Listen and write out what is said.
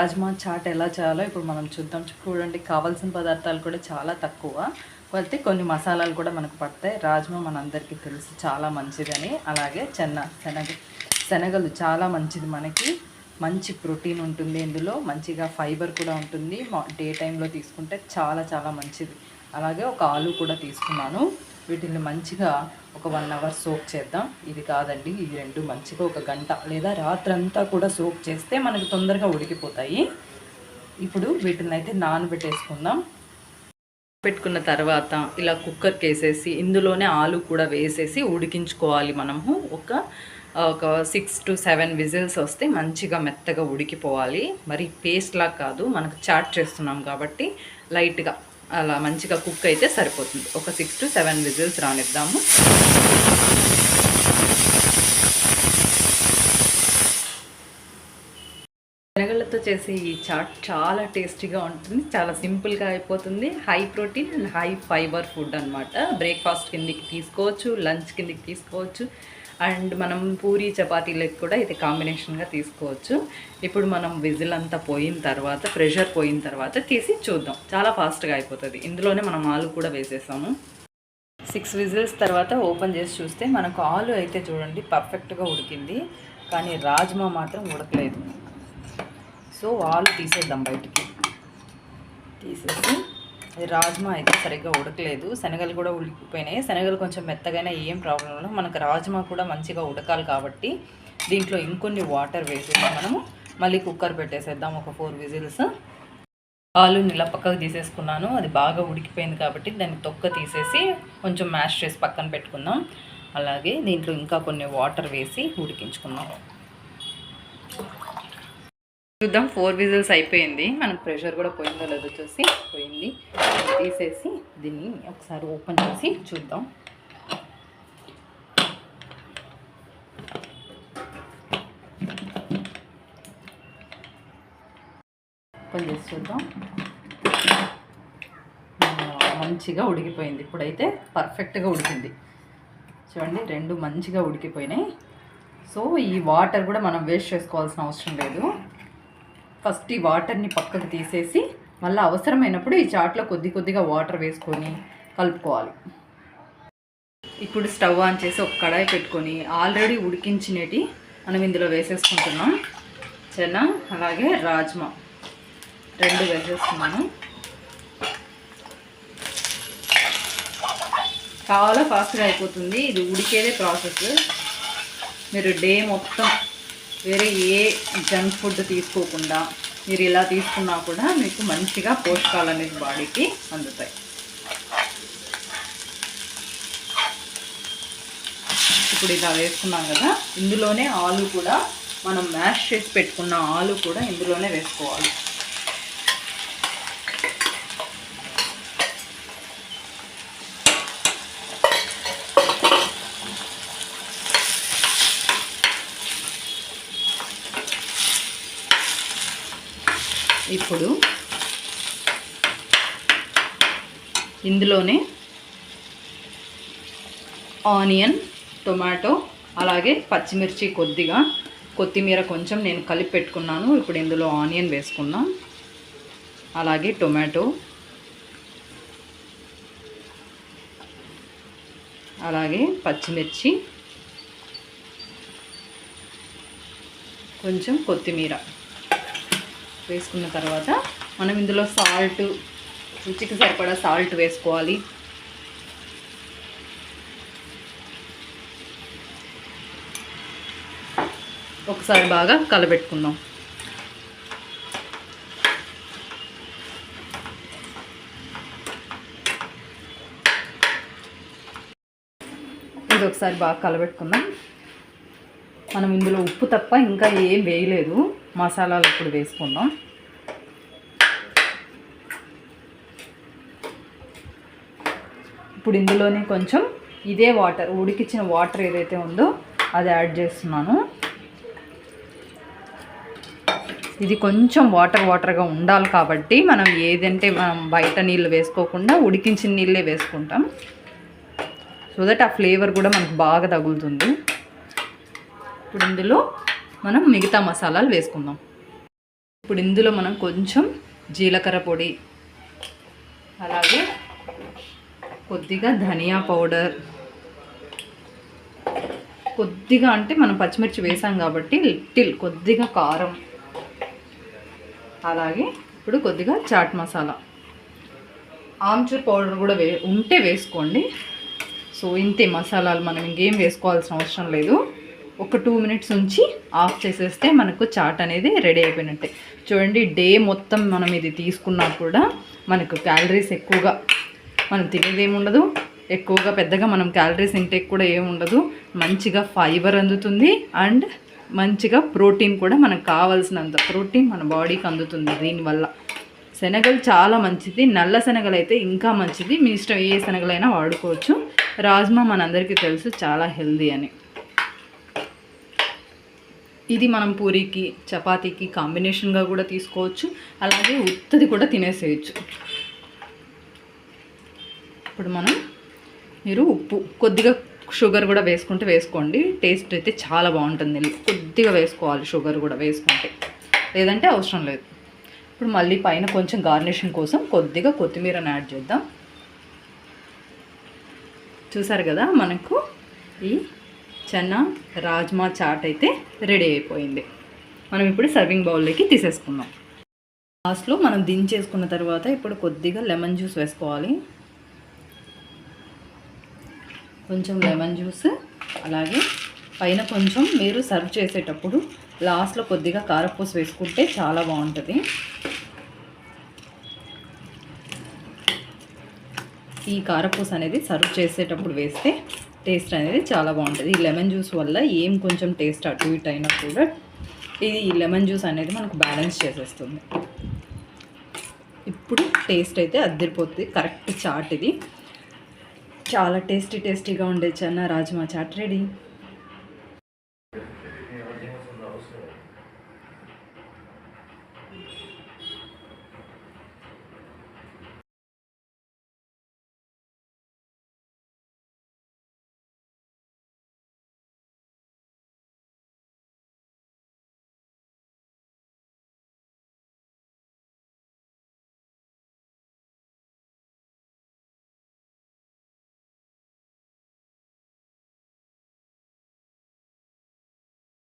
Rajma chat ఎలా చేయాలో ఇప్పుడు మనం చూద్దాం. చూడండి కావాల్సిన పదార్థాలు కూడా చాలా తక్కువ. అయితే కొన్ని మసాలాలు కూడా మనకు పడతాయి. రాజ్మా మనందరికీ తెలుసు చాలా మంచిదని. అలాగే చెన్న శనగ శనగలు చాలా మంచిది మనకి. మంచి ప్రోటీన్ ఉంటుంది ఇందులో. మంచిగా ఫైబర్ కూడా ఉంటుంది. డే టైంలో తీసుకుంటే చాలా చాలా మంచిది. అలాగే ఒక ఆలు కూడా తీసుకున్నాను. వీటిని మంచిగా ఒక వన్ అవర్ సోక్ చేద్దాం. ఇది కాదండి ఇవి రెండు మంచిగా ఒక గంట లేదా రాత్రంతా కూడా సోక్ చేస్తే మనకు తొందరగా ఉడికిపోతాయి. ఇప్పుడు వీటిని అయితే నానబెట్టేసుకుందాం. పెట్టుకున్న తర్వాత ఇలా కుక్కర్కి వేసేసి ఇందులోనే ఆలు కూడా వేసేసి ఉడికించుకోవాలి మనము. ఒక ఒక సిక్స్ టు సెవెన్ విజిల్స్ వస్తే మంచిగా మెత్తగా ఉడికిపోవాలి. మరి పేస్ట్లా కాదు మనకు చాట్ చేస్తున్నాం కాబట్టి లైట్గా. అలా మంచిగా కుక్ అయితే సరిపోతుంది. ఒక సిక్స్ టు సెవెన్ విజిల్స్ రానిద్దాము. శనగలతో చేసే ఈ చాట్ చాలా టేస్టీగా ఉంటుంది. చాలా సింపుల్గా అయిపోతుంది. High protein and high fibre food అనమాట బ్రేక్ఫాస్ట్ కిందికి తీసుకోవచ్చు లంచ్ కిందికి తీసుకోవచ్చు. అండ్ మనం పూరి చపాతీలకు కూడా ఇది కాంబినేషన్గా తీసుకోవచ్చు. ఇప్పుడు మనం విజిల్ అంతా పోయిన తర్వాత ప్రెషర్ పోయిన తర్వాత తీసి చూద్దాం. చాలా ఫాస్ట్గా అయిపోతుంది. ఇందులోనే మనం ఆలు కూడా వేసేసాము. సిక్స్ విజిల్స్ తర్వాత ఓపెన్ చేసి చూస్తే మనకు ఆలు అయితే చూడండి పర్ఫెక్ట్గా ఉడికింది. కానీ రాజ్మా మాత్రం ఉడకలేదు. సో ఆలు తీసేద్దాం బయటికి. తీసేసి రాజ్మా అయితే సరిగ్గా ఉడకలేదు. శనగలు కూడా ఉడికిపోయినాయి. శనగలు కొంచెం మెత్తగానే ఏం ప్రాబ్లం లేదు. మనకు రాజ్మా కూడా మంచిగా ఉడకాలి కాబట్టి దీంట్లో ఇంకొన్ని వాటర్ వేసేసి మనము. మళ్ళీ కుక్కర్ పెట్టేసేద్దాం ఒక ఫోర్ విజిల్స్. ఆలు ఇలా పక్కకు తీసేసుకున్నాను. అది బాగా ఉడికిపోయింది కాబట్టి దాన్ని తొక్క తీసేసి కొంచెం మ్యాష్ చేసి పక్కన పెట్టుకుందాం. అలాగే దీంట్లో ఇంకా కొన్ని వాటర్ వేసి ఉడికించుకుందాం. చూద్దాం. ఫోర్ విజిల్స్ అయిపోయింది. మనకు ప్రెషర్ కూడా పోయిందో లేదో చూసి పోయింది. తీసేసి దీన్ని ఒకసారి ఓపెన్ చేసి చూద్దాం. ఓపెన్ చేసి చూద్దాం. మంచిగా ఉడికిపోయింది. ఇప్పుడైతే పర్ఫెక్ట్గా ఉడికింది. చూడండి రెండు మంచిగా ఉడికిపోయినాయి. సో ఈ వాటర్ కూడా మనం వేస్ట్ చేసుకోవాల్సిన అవసరం లేదు. ఫస్ట్ ఈ వాటర్ని పక్కకు తీసేసి మళ్ళీ అవసరమైనప్పుడు ఈ చాట్లో కొద్ది కొద్దిగా వాటర్ వేసుకొని కలుపుకోవాలి. ఇప్పుడు స్టవ్ ఆన్ చేసి ఒక కడాయి పెట్టుకొని ఆల్రెడీ ఉడికించినవి మనం ఇందులో వేసేసుకుంటున్నాం. చెన్న అలాగే రాజ్మా. రెండు వేసేసుకున్నాను. చాలా ఫాస్ట్గా అయిపోతుంది. ఇది ఉడికేదే ప్రాసెస్ మీరు డే మొత్తం వేరే ఏ జంక్ ఫుడ్ తీసుకోకుండా మీరు ఇలా తీసుకున్నా కూడా మీకు మంచిగా పోషకాలు అనేది బాడీకి అందుతాయి. ఇప్పుడు ఇలా వేసుకున్నాం కదా ఇందులోనే ఆలు కూడా మనం మ్యాష్ చేసి పెట్టుకున్న ఆలు కూడా ఇందులోనే వేసుకోవాలి. ఇప్పుడు ఇందులోనే ఆనియన్ టొమాటో అలాగే పచ్చిమిర్చి కొద్దిగా. కొత్తిమీర కొంచెం నేను కలిపి పెట్టుకున్నాను. ఇప్పుడు ఇందులో ఆనియన్ వేసుకున్నాం అలాగే టొమాటో. అలాగే పచ్చిమిర్చి. కొంచెం కొత్తిమీర. వేసుకున్న తర్వాత మనం ఇందులో సాల్ట్ రుచికి సరిపడా సాల్ట్ వేసుకోవాలి. ఒకసారి బాగా కలబెట్టుకుందాం. ఇది ఒకసారి బాగా కలబెట్టుకుందాం. మనం ఇందులో ఉప్పు తప్ప ఇంకా ఏం వేయలేదు. మసాలాలు ఇప్పుడు వేసుకుందాం. ఇప్పుడు ఇందులోనే కొంచెం ఇదే వాటర్ ఉడికిచ్చిన వాటర్ ఏదైతే ఉందో అది యాడ్ చేస్తున్నాను. ఇది కొంచెం వాటర్ వాటర్గా ఉండాలి కాబట్టి మనం ఏదంటే మనం బయట నీళ్ళు వేసుకోకుండా ఉడికించిన నీళ్ళే వేసుకుంటాం. సో దట్ ఆ ఫ్లేవర్ కూడా మనకు బాగా తగులుతుంది. ఇప్పుడు ఇందులో మనం మిగతా మసాలాలు వేసుకుందాం. ఇప్పుడు ఇందులో మనం కొంచెం జీలకర్ర పొడి అలాగే కొద్దిగా ధనియా పౌడర్. కొద్దిగా అంటే మనం పచ్చిమిర్చి వేసాం కాబట్టి లిటిల్ కొద్దిగా కారం. అలాగే ఇప్పుడు కొద్దిగా చాట్ మసాలా. ఆమ్చూర్ పౌడర్ కూడా వే ఉంటే వేసుకోండి. సో ఇంతే మసాలాలు మనం ఇంకేం వేసుకోవాల్సిన అవసరం లేదు. ఒక టూ మినిట్స్ ఉంచి ఆఫ్ చేసేస్తే మనకు చాట్ అనేది రెడీ అయిపోయినట్టే. చూడండి డే మొత్తం మనం ఇది తీసుకున్నా కూడా మనకు క్యాలరీస్ ఎక్కువగా మనం తినేది ఏముండదు ఎక్కువగా పెద్దగా మనం క్యాలరీస్ ఇంటేక్ కూడా ఏముండదు మంచిగా ఫైబర్ అందుతుంది అండ్ మంచిగా ప్రోటీన్ కూడా మనకు కావాల్సినంత ప్రోటీన్ మన బాడీకి అందుతుంది దీనివల్ల. శనగలు చాలా మంచిది. నల్ల శనగలు అయితే ఇంకా మంచిది. మీ ఇష్టం ఏ శనగలైనా వాడుకోవచ్చు. రాజ్మా మనందరికీ తెలుసు చాలా హెల్దీ అని. ఇది మనం పూరీకి చపాతీకి కాంబినేషన్గా కూడా తీసుకోవచ్చు. అలాగే ఉత్తది కూడా తినేసేయచ్చు. ఇప్పుడు మనం మీరు ఉప్పు కొద్దిగా షుగర్ కూడా వేసుకుంటే వేసుకోండి. టేస్ట్ అయితే చాలా బాగుంటుంది. కొద్దిగా వేసుకోవాలి షుగర్ కూడా వేసుకుంటే. లేదంటే అవసరం లేదు. ఇప్పుడు మళ్ళీ పైన కొంచెం గార్నిషింగ్ కోసం కొద్దిగా కొత్తిమీరని యాడ్ చేద్దాం. చూసారు కదా మనకు ఈ చన్నా రాజ్మా చాట్ అయితే రెడీ అయిపోయింది. మనం ఇప్పుడు సర్వింగ్ బౌల్లోకి తీసేసుకుందాం. లాస్ట్లో మనం దించేసుకున్న తర్వాత ఇప్పుడు కొద్దిగా లెమన్ జ్యూస్ వేసుకోవాలి. కొంచెం లెమన్ జ్యూస్ అలాగే పైన కొంచెం మీరు సర్వ్ చేసేటప్పుడు లాస్ట్లో కొద్దిగా కారపూస వేసుకుంటే చాలా బాగుంటుంది. ఈ కారపూస అనేది సర్వ్ చేసేటప్పుడు వేస్తే టేస్ట్ అనేది చాలా బాగుంటుంది. ఈ లెమన్ జ్యూస్ వల్ల ఏం కొంచెం టేస్ట్ అటు ఇటు అయినా కూడా ఇది ఈ లెమన్ జ్యూస్ అనేది మనకు బ్యాలెన్స్ చేసేస్తుంది. ఇప్పుడు టేస్ట్ అయితే అద్దరిపోతుంది కరెక్ట్ చాట్ ఇది. చాలా టేస్టీ టేస్టీగా ఉండే చన్న రాజ్మా చాట్ రెడీ.